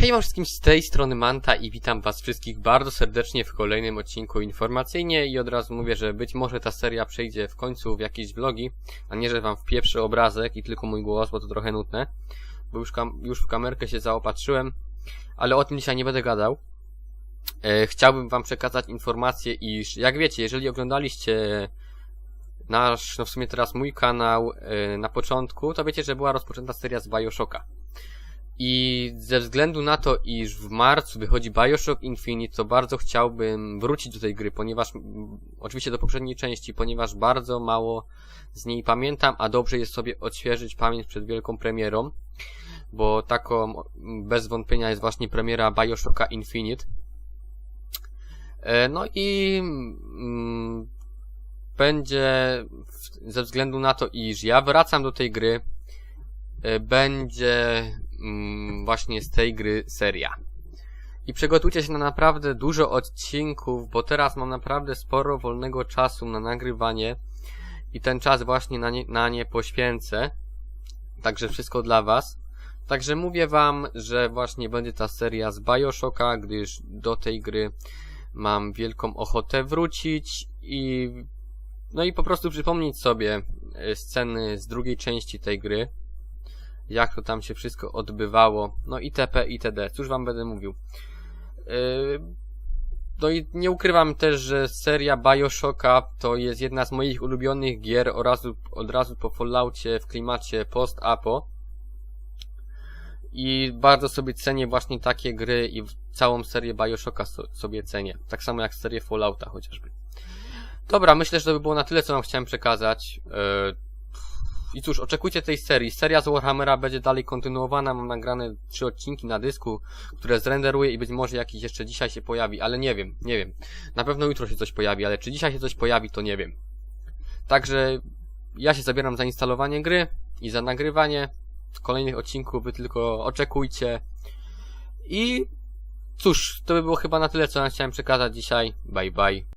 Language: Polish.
Hej wszystkim z tej strony Manta i witam was wszystkich bardzo serdecznie w kolejnym odcinku informacyjnie i od razu mówię, że być może ta seria przejdzie w końcu w jakieś vlogi, a nie, że wam w pierwszy obrazek i tylko mój głos, bo to trochę nudne, bo już, już w kamerkę się zaopatrzyłem, ale o tym dzisiaj nie będę gadał. E, chciałbym wam przekazać informację, iż jak wiecie, jeżeli oglądaliście nasz, no w sumie teraz mój kanał e, na początku, to wiecie, że była rozpoczęta seria z Bioshocka. I ze względu na to, iż w marcu wychodzi Bioshock Infinite, to bardzo chciałbym wrócić do tej gry, ponieważ, oczywiście do poprzedniej części, ponieważ bardzo mało z niej pamiętam, a dobrze jest sobie odświeżyć pamięć przed wielką premierą, bo taką bez wątpienia jest właśnie premiera Bioshocka Infinite. E, No i mm, będzie ze względu na to, iż ja wracam do tej gry, e, będzie mm, właśnie z tej gry seria. I przygotujcie się na naprawdę dużo odcinków, bo teraz mam naprawdę sporo wolnego czasu na nagrywanie i ten czas właśnie na nie, na nie poświęcę. Także wszystko dla Was. Także mówię Wam, że właśnie będzie ta seria z Bioshocka, gdyż do tej gry mam wielką ochotę wrócić i no i po prostu przypomnieć sobie e, sceny z drugiej części tej gry jak to tam się wszystko odbywało, no itp. itd. Cóż wam będę mówił. Yy, No i nie ukrywam też, że seria Bioshocka to jest jedna z moich ulubionych gier od razu, od razu po Falloutie w klimacie post-apo. I bardzo sobie cenię właśnie takie gry i całą serię Bioshocka so, sobie cenię. Tak samo jak serię Fallouta chociażby. Dobra, myślę, że to by było na tyle, co wam chciałem przekazać. Yy, i cóż, oczekujcie tej serii. Seria z Warhammera będzie dalej kontynuowana. Mam nagrane trzy odcinki na dysku, które zrenderuję i być może jakiś jeszcze dzisiaj się pojawi, ale nie wiem, nie wiem. Na pewno jutro się coś pojawi, ale czy dzisiaj się coś pojawi, to nie wiem. Także ja się zabieram za instalowanie gry i za nagrywanie. Kolejnych odcinków wy tylko oczekujcie. I cóż, to by było chyba na tyle, co chciałem przekazać dzisiaj. Bye bye.